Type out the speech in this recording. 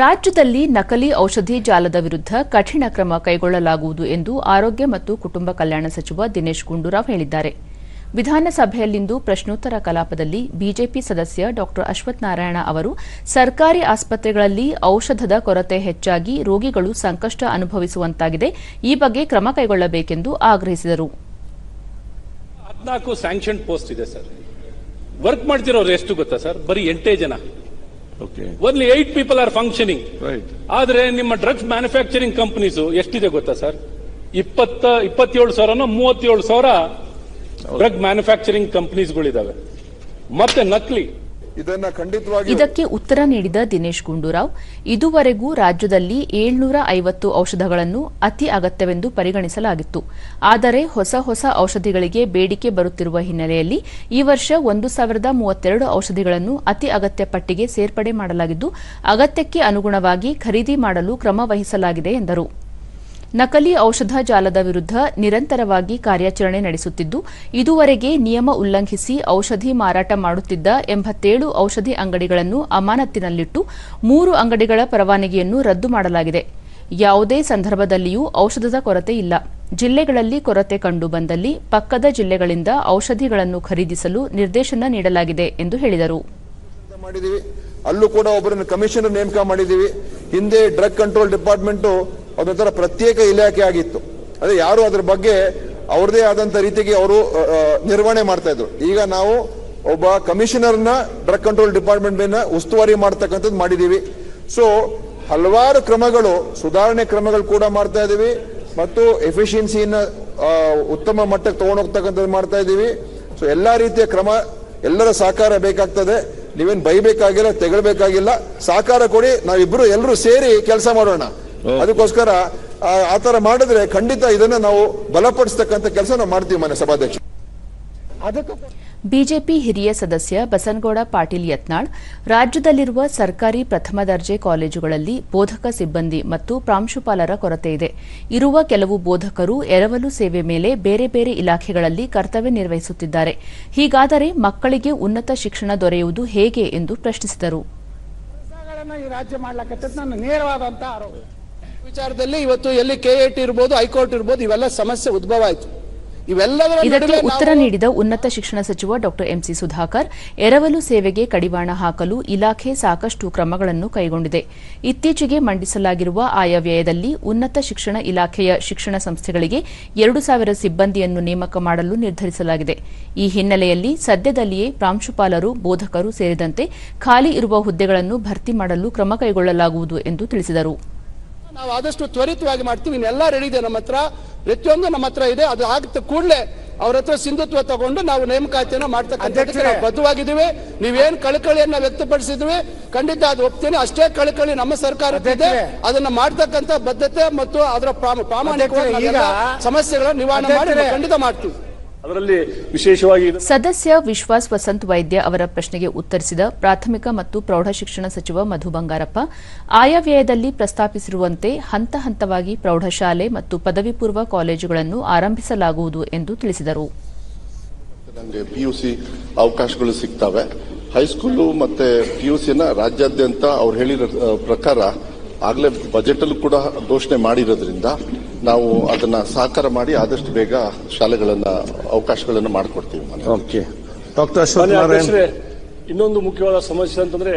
ರಾಜ್ಯದಲ್ಲಿ ನಕಲಿ ಔಷಧಿ ಜಾಲದ ವಿರುದ್ಧ ಕಠಿಣ ಕ್ರಮ ಕೈಗೊಳ್ಳಲಾಗುವುದು ಎಂದು ಆರೋಗ್ಯ ಮತ್ತು ಕುಟುಂಬ ಕಲ್ಯಾಣ ಸಚಿವ ದಿನೇಶ್ ಗುಂಡೂರಾವ್ ಹೇಳಿದ್ದಾರೆ. ವಿಧಾನಸಭೆಯಲ್ಲಿಂದು ಪ್ರಶ್ನೋತ್ತರ ಕಲಾಪದಲ್ಲಿ ಬಿಜೆಪಿ ಸದಸ್ಯ ಡಾ. ಅಶ್ವತ್ಥನಾರಾಯಣ ಅವರು, ಸರ್ಕಾರಿ ಆಸ್ಪತ್ರೆಗಳಲ್ಲಿ ಔಷಧದ ಕೊರತೆ ಹೆಚ್ಚಾಗಿ ರೋಗಿಗಳು ಸಂಕಷ್ಟ ಅನುಭವಿಸುವಂತಾಗಿದೆ, ಈ ಬಗ್ಗೆ ಕ್ರಮ ಕೈಗೊಳ್ಳಬೇಕೆಂದು ಆಗ್ರಹಿಸಿದರು. ಸರ್. ವರ್ಕ್ ಮಾಡ್ತಿರೋರು ಎಷ್ಟು ಗೊತ್ತಾ ಸರ್? ಬರೀ ಜನ. Only eight people are functioning right ಆದ್ರೆ ನಿಮ್ಮ ಡ್ರಗ್ಸ್ ಮ್ಯಾನುಫ್ಯಾಕ್ಚರಿಂಗ್ ಕಂಪನೀಸ್ ಎಷ್ಟಿದೆ ಗೊತ್ತಾ ಸರ್? ಇಪ್ಪತ್ತ ಇಪ್ಪತ್ತೇಳು ಸಾವಿರನೋ ಮೂವತ್ತೇಳು ಸಾವಿರ ಡ್ರಗ್ ಮ್ಯಾನುಫ್ಯಾಕ್ಚರಿಂಗ್ ಕಂಪನೀಸ್ಗಳಿದಾವೆ ಮತ್ತೆ ನಕಲಿ. ಇದಕ್ಕೆ ಉತ್ತರ ನೀಡಿದ ದಿನೇಶ್ ಗುಂಡೂರಾವ್, ಇದುವರೆಗೂ ರಾಜ್ಯದಲ್ಲಿ ಏಳ್ನೂರ ಐವತ್ತು ಔಷಧಗಳನ್ನು ಅತಿ ಅಗತ್ಯವೆಂದು ಪರಿಗಣಿಸಲಾಗಿತ್ತು. ಆದರೆ ಹೊಸ ಹೊಸ ಔಷಧಿಗಳಿಗೆ ಬೇಡಿಕೆ ಬರುತ್ತಿರುವ ಹಿನ್ನೆಲೆಯಲ್ಲಿ ಈ ವರ್ಷ ಒಂದು ಸಾವಿರದ ಮೂವತ್ತೆರಡು ಔಷಧಿಗಳನ್ನು ಅತಿ ಅಗತ್ಯ ಪಟ್ಟಿಗೆ ಸೇರ್ಪಡೆ ಮಾಡಲಾಗಿದ್ದು, ಅಗತ್ಯಕ್ಕೆ ಅನುಗುಣವಾಗಿ ಖರೀದಿ ಮಾಡಲು ಕ್ರಮ ವಹಿಸಲಾಗಿದೆ ಎಂದರು. ನಕಲಿ ಔಷಧ ಜಾಲದ ವಿರುದ್ಧ ನಿರಂತರವಾಗಿ ಕಾರ್ಯಾಚರಣೆ ನಡೆಸುತ್ತಿದ್ದು, ಇದುವರೆಗೆ ನಿಯಮ ಉಲ್ಲಂಘಿಸಿ ಔಷಧಿ ಮಾರಾಟ ಮಾಡುತ್ತಿದ್ದ ಎಂಬತ್ತೇಳು ಔಷಧಿ ಅಂಗಡಿಗಳನ್ನು ಅಮಾನತ್ತಿನಲ್ಲಿಟ್ಟು ಮೂರು ಅಂಗಡಿಗಳ ಪರವಾನಗಿಯನ್ನು ರದ್ದು ಮಾಡಲಾಗಿದೆ. ಯಾವುದೇ ಸಂದರ್ಭದಲ್ಲಿಯೂ ಔಷಧದ ಕೊರತೆ ಇಲ್ಲ. ಜಿಲ್ಲೆಗಳಲ್ಲಿ ಕೊರತೆ ಕಂಡು ಬಂದಲ್ಲಿ ಪಕ್ಕದ ಜಿಲ್ಲೆಗಳಿಂದ ಔಷಧಿಗಳನ್ನು ಖರೀದಿಸಲು ನಿರ್ದೇಶನ ನೀಡಲಾಗಿದೆ ಎಂದು ಹೇಳಿದರು. ಅಲ್ಲೂ ಕೂಡ ಒಬ್ಬರನ್ನು ಕಮಿಷನರ್ ನೇಮಕ ಮಾಡಿದ್ದೀವಿ ಹಿಂದೆ ಡ್ರಗ್ ಕಂಟ್ರೋಲ್ ಡಿಪಾರ್ಟ್ಮೆಂಟ್ ಅದೊಂಥರ ಪ್ರತ್ಯೇಕ ಇಲಾಖೆ ಆಗಿತ್ತು. ಅದೇ ಯಾರು ಅದ್ರ ಬಗ್ಗೆ ಅವ್ರದೇ ಆದಂತ ರೀತಿಗೆ ಅವರು ನಿರ್ವಹಣೆ ಮಾಡ್ತಾ ಇದ್ರು. ಈಗ ನಾವು ಒಬ್ಬ ಕಮಿಷನರ್ನ ಡ್ರಗ್ ಕಂಟ್ರೋಲ್ ಡಿಪಾರ್ಟ್ಮೆಂಟ್ ಉಸ್ತುವಾರಿ ಮಾಡ್ತಕ್ಕಂಥದ್ದು ಮಾಡಿದೀವಿ. ಸೊ, ಹಲವಾರು ಕ್ರಮಗಳು, ಸುಧಾರಣೆ ಕ್ರಮಗಳು ಕೂಡ ಮಾಡ್ತಾ ಇದ್ದೀವಿ ಮತ್ತು ಎಫಿಷಿಯನ್ಸಿನ ಉತ್ತಮ ಮಟ್ಟಕ್ಕೆ ತಗೊಂಡೋಗ್ತಕ್ಕಂಥದ್ದು ಮಾಡ್ತಾ ಇದ್ದೀವಿ. ಸೊ, ಎಲ್ಲ ರೀತಿಯ ಕ್ರಮ, ಎಲ್ಲರ ಸಹಕಾರ ಬೇಕಾಗ್ತದೆ. ನೀವೇನು ಬೈಬೇಕಾಗಿಲ್ಲ, ತೆಗಳ್ಬೇಕಾಗಿಲ್ಲ. ಸಹಕಾರ ಕೊಡಿ ನಾವಿಬ್ಬರು ಎಲ್ಲರೂ ಸೇರಿ ಕೆಲಸ ಮಾಡೋಣ. ಅದಕ್ಕೋಸ್ಕರ ಆ ತರ ಮಾಡಿದ್ರೆ ಖಂಡಿತ ಇದನ್ನ ನಾವು ಬಲಪಡಿಸ್ತಕ್ಕಂಥ ಕೆಲಸ ನಾವು ಮಾಡ್ತೀವಿ ಮನೆ ಸಭಾಧ್ಯಕ್ಷ. ಬಿಜೆಪಿ ಹಿರಿಯ ಸದಸ್ಯ ಬಸನಗೌಡ ಪಾಟೀಲ್ ಯತ್ನಾಳ್ ರಾಜ್ಯದಲ್ಲಿರುವ ಸರ್ಕಾರಿ ಪ್ರಥಮ ದರ್ಜೆ ಕಾಲೇಜುಗಳಲ್ಲಿ ಬೋಧಕ ಸಿಬ್ಬಂದಿ ಮತ್ತು ಪ್ರಾಂಶುಪಾಲರ ಕೊರತೆ ಇದೆ. ಇರುವ ಕೆಲವು ಬೋಧಕರು ಎರವಲು ಸೇವೆ ಮೇಲೆ ಬೇರೆ ಬೇರೆ ಇಲಾಖೆಗಳಲ್ಲಿ ಕರ್ತವ್ಯ ನಿರ್ವಹಿಸುತ್ತಿದ್ದಾರೆ. ಹೀಗಾದರೆ ಮಕ್ಕಳಿಗೆ ಉನ್ನತ ಶಿಕ್ಷಣ ದೊರೆಯುವುದು ಹೇಗೆ ಎಂದು ಪ್ರಶ್ನಿಸಿದರು. ವಿಚಾರದಲ್ಲಿ ಇವತ್ತು ಎಲ್ಲಿ ಕೆ ಟಿ ಇರ್ಬೋದು ಹೈಕೋರ್ಟ್ ಇರ್ಬೋದು ಇವೆಲ್ಲ ಸಮಸ್ಯೆ ಉದ್ಭವ ಆಯಿತು. ಇದಕ್ಕೆ ಉತ್ತರ ನೀಡಿದ ಉನ್ನತ ಶಿಕ್ಷಣ ಸಚಿವ ಡಾ ಎಂಸಿ ಸುಧಾಕರ್ ಎರವಲು ಸೇವೆಗೆ ಕಡಿವಾಣ ಹಾಕಲು ಇಲಾಖೆ ಸಾಕಷ್ಟು ಕ್ರಮಗಳನ್ನು ಕೈಗೊಂಡಿದೆ. ಇತ್ತೀಚೆಗೆ ಮಂಡಿಸಲಾಗಿರುವ ಆಯವ್ಯಯದಲ್ಲಿ ಉನ್ನತ ಶಿಕ್ಷಣ ಇಲಾಖೆಯ ಶಿಕ್ಷಣ ಸಂಸ್ಥೆಗಳಿಗೆ ಎರಡು ಸಾವಿರ ಸಿಬ್ಬಂದಿಯನ್ನು ನೇಮಕ ಮಾಡಲು ನಿರ್ಧರಿಸಲಾಗಿದೆ. ಈ ಹಿನ್ನೆಲೆಯಲ್ಲಿ ಸದ್ಯದಲ್ಲಿಯೇ ಪ್ರಾಂಶುಪಾಲರು ಬೋಧಕರು ಸೇರಿದಂತೆ ಖಾಲಿ ಇರುವ ಹುದ್ದೆಗಳನ್ನು ಭರ್ತಿ ಮಾಡಲು ಕ್ರಮ ಕೈಗೊಳ್ಳಲಾಗುವುದು ಎಂದು ತಿಳಿಸಿದರು. ನಾವು ಆದಷ್ಟು ತ್ವರಿತವಾಗಿ ಮಾಡ್ತೀವಿ. ಇನ್ನೆಲ್ಲ ರೆಡಿ ಇದೆ ನಮ್ಮ ಹತ್ರ. ಪ್ರತಿಯೊಂದು ನಮ್ಮ ಹತ್ರ ಇದೆ. ಅದು ಆಗ್ತ ಕೂಡಲೇ ಅವ್ರ ಹತ್ರ ಸಿಂಧುತ್ವ ತಗೊಂಡು ನಾವು ನೇಮಕಾತಿಯನ್ನ ಮಾಡ್ತಕ್ಕಂಥ ನಾವು ಬದ್ಧವಾಗಿದ್ದೀವಿ. ನೀವೇನ್ ಕಳಕಳಿಯನ್ನ ವ್ಯಕ್ತಪಡಿಸಿದ್ವಿ ಖಂಡಿತ ಅದು ಒಪ್ತೀನಿ. ಅಷ್ಟೇ ಕಳಕಳಿ ನಮ್ಮ ಸರ್ಕಾರ ಅದನ್ನ ಮಾಡ್ತಕ್ಕಂಥ ಬದ್ಧತೆ ಮತ್ತು ಅದರ ಪ್ರಾಮ- ಪ್ರಾಮಾಣಿಕವಾಗಿ ನಾವೆಲ್ಲ ಸಮಸ್ಯೆಗಳ ನಿವಾರಣೆ ಮಾಡಿ ಖಂಡಿತ ಮಾಡ್ತೀವಿ. ಅದರಲ್ಲಿ ವಿಶೇಷವಾಗಿ ಸದಸ್ಯ ವಿಶ್ವಾಸ್ ವಸಂತ್ ವೈದ್ಯ ಅವರ ಪ್ರಶ್ನೆಗೆ ಉತ್ತರಿಸಿದ ಪ್ರಾಥಮಿಕ ಮತ್ತು ಪ್ರೌಢಶಿಕ್ಷಣ ಸಚಿವ ಮಧು ಬಂಗಾರಪ್ಪ ಆಯವ್ಯಯದಲ್ಲಿ ಪ್ರಸ್ತಾಪಿಸಿರುವಂತೆ ಹಂತ ಹಂತವಾಗಿ ಪ್ರೌಢಶಾಲೆ ಮತ್ತು ಪದವಿ ಪೂರ್ವ ಕಾಲೇಜುಗಳನ್ನು ಆರಂಭಿಸಲಾಗುವುದು ಎಂದು ತಿಳಿಸಿದರು. ನಮಗೆ ಪಿಯುಸಿ ಅವಕಾಶಗಳು ಸಿಗ್ತವೆ. ಹೈಸ್ಕೂಲು ಮತ್ತೆ ಪಿಯುಸಿನ ರಾಜ್ಯಾದ್ಯಂತ ಅವ್ರು ಹೇಳಿರೋ ಪ್ರಕಾರ ಆಗಲೇ ಬಜೆಟ್ ಅಲ್ಲೂ ಕೂಡ ಘೋಷಣೆ ಮಾಡಿರೋದ್ರಿಂದ ನಾವು ಅದನ್ನ ಸಹಕಾರ ಮಾಡಿ ಆದಷ್ಟು ಬೇಗ ಶಾಲೆಗಳನ್ನ ಅವಕಾಶಗಳನ್ನು ಮಾಡಿಕೊಡ್ತೀವಿ ಡಾಕ್ಟರ್ ಇನ್ನೊಂದು ಮುಖ್ಯವಾದ ಸಮಸ್ಯೆ ಅಂತಂದ್ರೆ